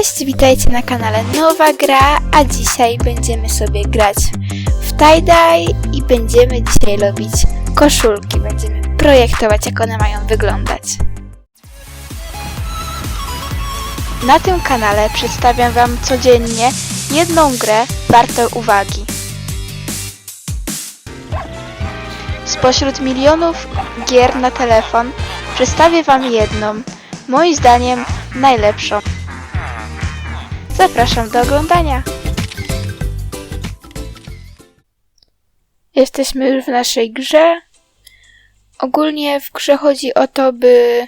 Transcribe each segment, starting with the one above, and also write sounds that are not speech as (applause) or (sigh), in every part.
Cześć, witajcie na kanale Nowa Gra, a dzisiaj będziemy sobie grać w tie-dye i będziemy dzisiaj robić koszulki. Będziemy projektować, jak one mają wyglądać. Na tym kanale przedstawiam Wam codziennie jedną grę wartą uwagi. Spośród milionów gier na telefon przedstawię Wam jedną, moim zdaniem najlepszą. Zapraszam do oglądania. Jesteśmy już w naszej grze. Ogólnie w grze chodzi o to, by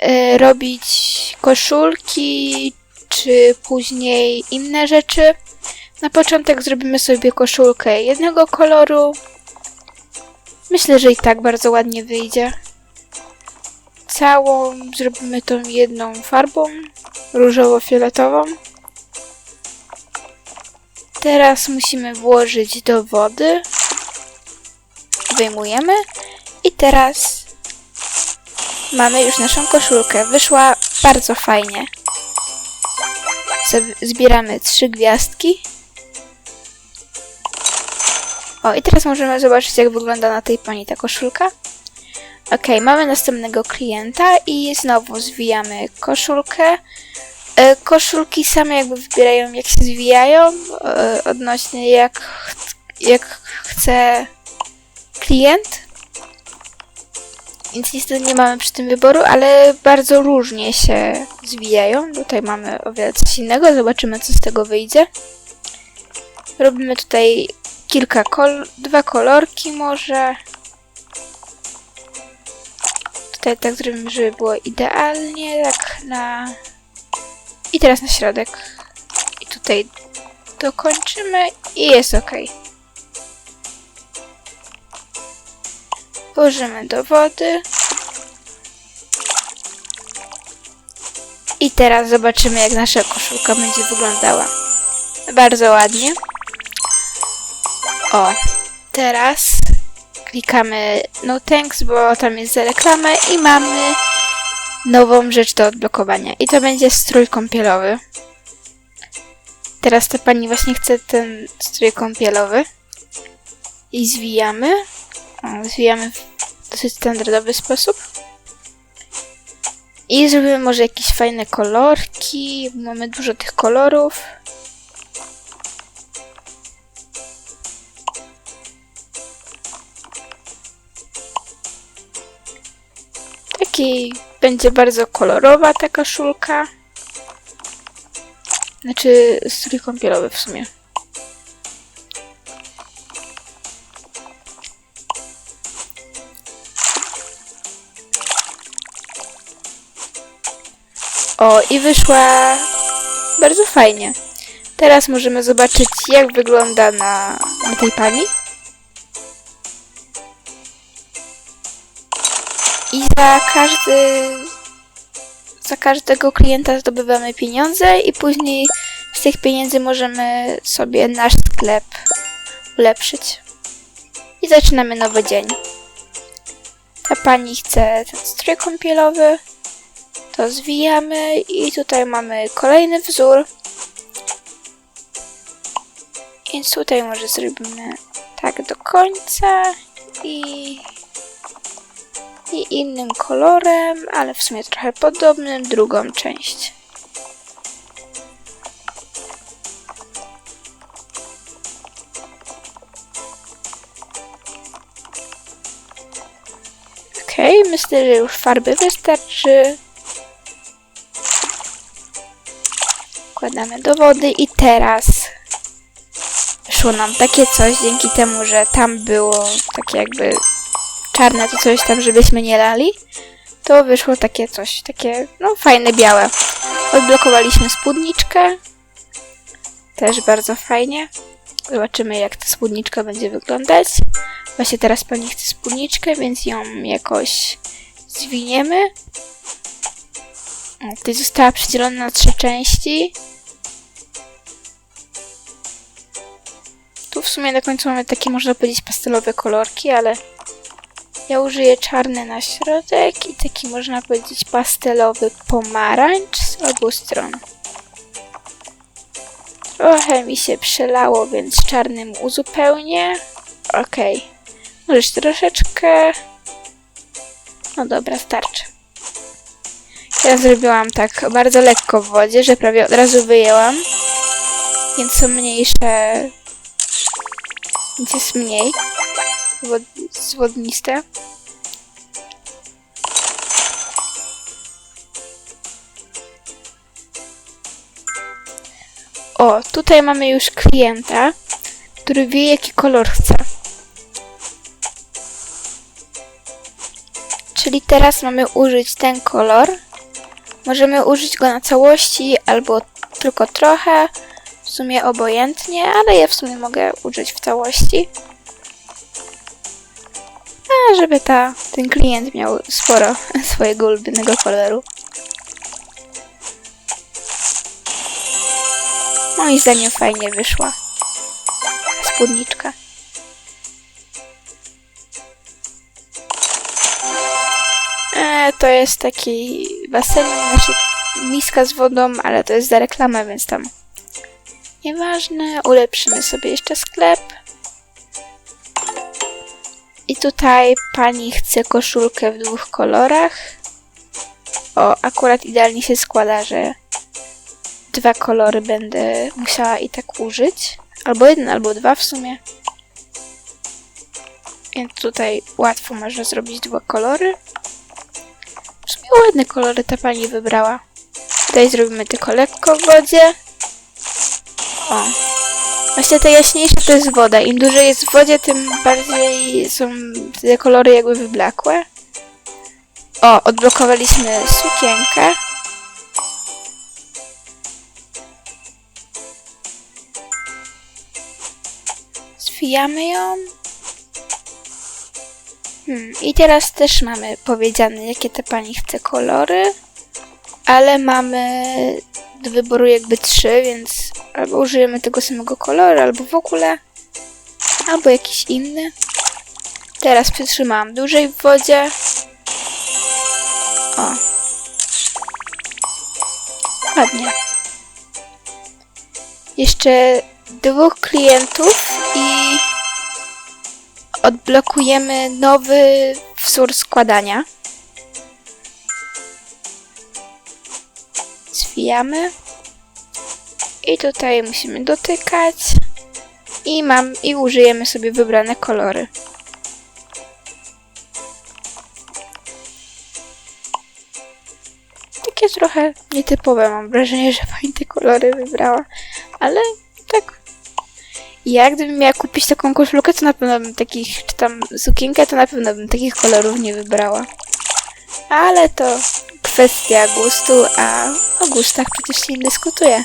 e, robić koszulki, czy później inne rzeczy. Na początek zrobimy sobie koszulkę jednego koloru. Myślę, że i tak bardzo ładnie wyjdzie. Całą zrobimy tą jedną farbą różowo-fioletową. Teraz musimy włożyć do wody. Wyjmujemy. I teraz mamy już naszą koszulkę. Wyszła bardzo fajnie. Zbieramy trzy gwiazdki. O, i teraz możemy zobaczyć, jak wygląda na tej pani ta koszulka. Ok, mamy następnego klienta i znowu zwijamy koszulkę. E, Koszulki same jakby wybierają jak się zwijają e, odnośnie jak, jak chce klient. Więc niestety nie mamy przy tym wyboru, ale bardzo różnie się zwijają. Tutaj mamy o wiele coś innego, zobaczymy co z tego wyjdzie. Robimy tutaj kilka kol dwa kolorki może. Tutaj tak zrobimy, żeby było idealnie, tak na... I teraz na środek. I tutaj dokończymy i jest ok. Włożymy do wody. I teraz zobaczymy, jak nasza koszulka będzie wyglądała. Bardzo ładnie. O, teraz klikamy no thanks, bo tam jest za reklamę i mamy nową rzecz do odblokowania. I to będzie strój kąpielowy. Teraz ta pani właśnie chce ten strój kąpielowy. I zwijamy. Zwijamy w dosyć standardowy sposób. I zrobimy może jakieś fajne kolorki. Mamy dużo tych kolorów. Taki będzie bardzo kolorowa ta koszulka. Znaczy strój kąpielowy w sumie. O, i wyszła bardzo fajnie. Teraz możemy zobaczyć, jak wygląda na, na tej pani. Każdy. Za każdego klienta zdobywamy pieniądze i później z tych pieniędzy możemy sobie nasz sklep ulepszyć. I zaczynamy nowy dzień. Ta pani chce ten strój kąpielowy. To zwijamy i tutaj mamy kolejny wzór. Więc tutaj może zrobimy tak do końca i i innym kolorem, ale w sumie trochę podobnym, drugą część. Ok, myślę, że już farby wystarczy. Wkładamy do wody i teraz wyszło nam takie coś, dzięki temu, że tam było takie jakby czarne to coś tam, żebyśmy nie lali, to wyszło takie coś, takie, no fajne, białe. Odblokowaliśmy spódniczkę. Też bardzo fajnie. Zobaczymy, jak ta spódniczka będzie wyglądać. Właśnie teraz pani chce spódniczkę, więc ją jakoś zwiniemy. Tutaj została przydzielona na trzy części. Tu w sumie na końcu mamy takie, można powiedzieć, pastelowe kolorki, ale ja użyję czarny na środek i taki można powiedzieć pastelowy pomarańcz z obu stron. Trochę mi się przelało, więc czarnym uzupełnię. Okej. Możesz troszeczkę. No dobra, starczy. Ja zrobiłam tak bardzo lekko w wodzie, że prawie od razu wyjęłam. Więc są mniejsze. Więc jest mniej wod... zwodniste. O, tutaj mamy już klienta, który wie jaki kolor chce. Czyli teraz mamy użyć ten kolor. Możemy użyć go na całości albo tylko trochę. W sumie obojętnie, ale ja w sumie mogę użyć w całości. Żeby ta, ten klient miał sporo (laughs) swojego ulubionego koloru. Moim zdaniem fajnie wyszła spódniczka. E, to jest taki basen, znaczy miska z wodą, ale to jest za reklamę, więc tam nieważne. Ulepszymy sobie jeszcze sklep. I tutaj pani chce koszulkę w dwóch kolorach. O, akurat idealnie się składa, że dwa kolory będę musiała i tak użyć. Albo jeden, albo dwa w sumie. Więc tutaj łatwo można zrobić dwa kolory. W sumie ładne kolory ta pani wybrała. Tutaj zrobimy tylko lekko w wodzie. O. Właśnie te jaśniejsze to jest woda. Im dłużej jest w wodzie, tym bardziej są te kolory jakby wyblakłe. O, odblokowaliśmy sukienkę. Zwijamy ją. Hmm, I teraz też mamy powiedziane, jakie ta pani chce kolory, ale mamy do wyboru jakby trzy, więc albo użyjemy tego samego koloru, albo w ogóle, albo jakiś inny. Teraz przytrzymałam dłużej w wodzie. O. Ładnie. Jeszcze dwóch klientów i odblokujemy nowy wzór składania. Zwijamy. I tutaj musimy dotykać. I mam i użyjemy sobie wybrane kolory. Takie trochę nietypowe mam wrażenie, że pani te kolory wybrała. Ale tak ja gdybym miała kupić taką koszulkę, to na pewno bym takich, czy tam sukienkę, to na pewno bym takich kolorów nie wybrała. Ale to kwestia gustu, a o gustach przecież się nie dyskutuje.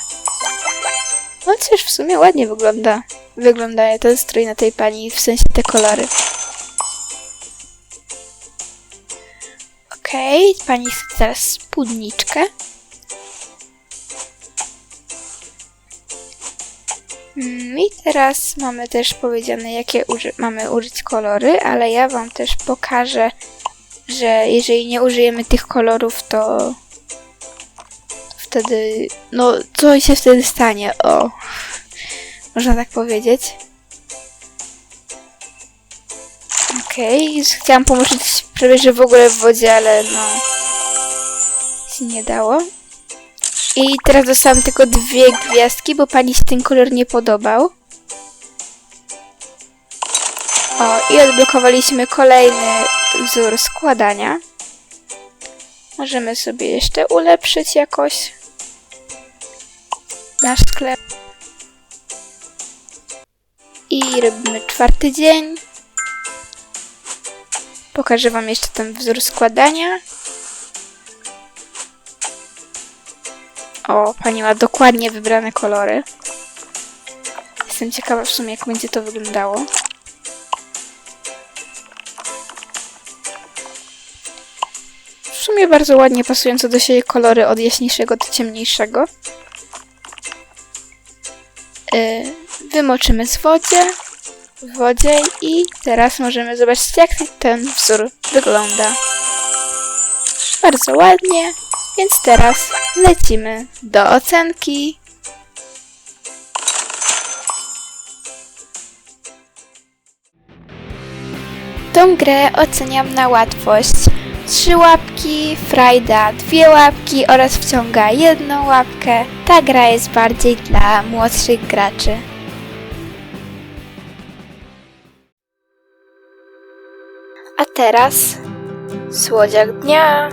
Chociaż w sumie ładnie wygląda. Wygląda ten strój na tej pani, w sensie te kolory. Okej, okay, pani chce teraz spódniczkę. Mm, I teraz mamy też powiedziane, jakie uży mamy użyć kolory, ale ja Wam też pokażę, że jeżeli nie użyjemy tych kolorów, to, wtedy, no, co się wtedy stanie? O, można tak powiedzieć. Okej, okay. chciałam pomóc prawie, że w ogóle w wodzie, ale no, się nie dało. I teraz dostałam tylko dwie gwiazdki, bo pani się ten kolor nie podobał. O, i odblokowaliśmy kolejny wzór składania. Możemy sobie jeszcze ulepszyć jakoś nasz sklep. I robimy czwarty dzień. Pokażę Wam jeszcze ten wzór składania. O, pani ma dokładnie wybrane kolory. Jestem ciekawa w sumie, jak będzie to wyglądało. sumie bardzo ładnie pasujące do siebie kolory od jaśniejszego do ciemniejszego. E, wymoczymy z wodzie, w wodzie i teraz możemy zobaczyć jak ten wzór wygląda. Bardzo ładnie, więc teraz lecimy do ocenki. Tą grę oceniam na łatwość. Trzy łapki, frajda dwie łapki oraz wciąga jedną łapkę. Ta gra jest bardziej dla młodszych graczy. A teraz słodziak dnia.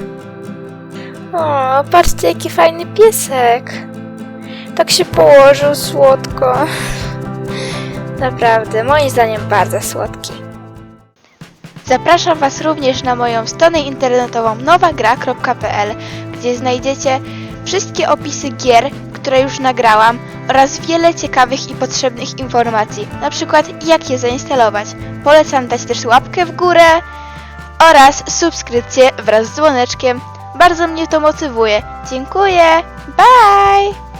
O, patrzcie jaki fajny piesek. Tak się położył słodko. (laughs) Naprawdę, moim zdaniem bardzo słodki. Zapraszam Was również na moją stronę internetową nowagra.pl, gdzie znajdziecie wszystkie opisy gier, które już nagrałam oraz wiele ciekawych i potrzebnych informacji, na przykład jak je zainstalować. Polecam dać też łapkę w górę oraz subskrypcję wraz z dzwoneczkiem. Bardzo mnie to motywuje. Dziękuję. Bye!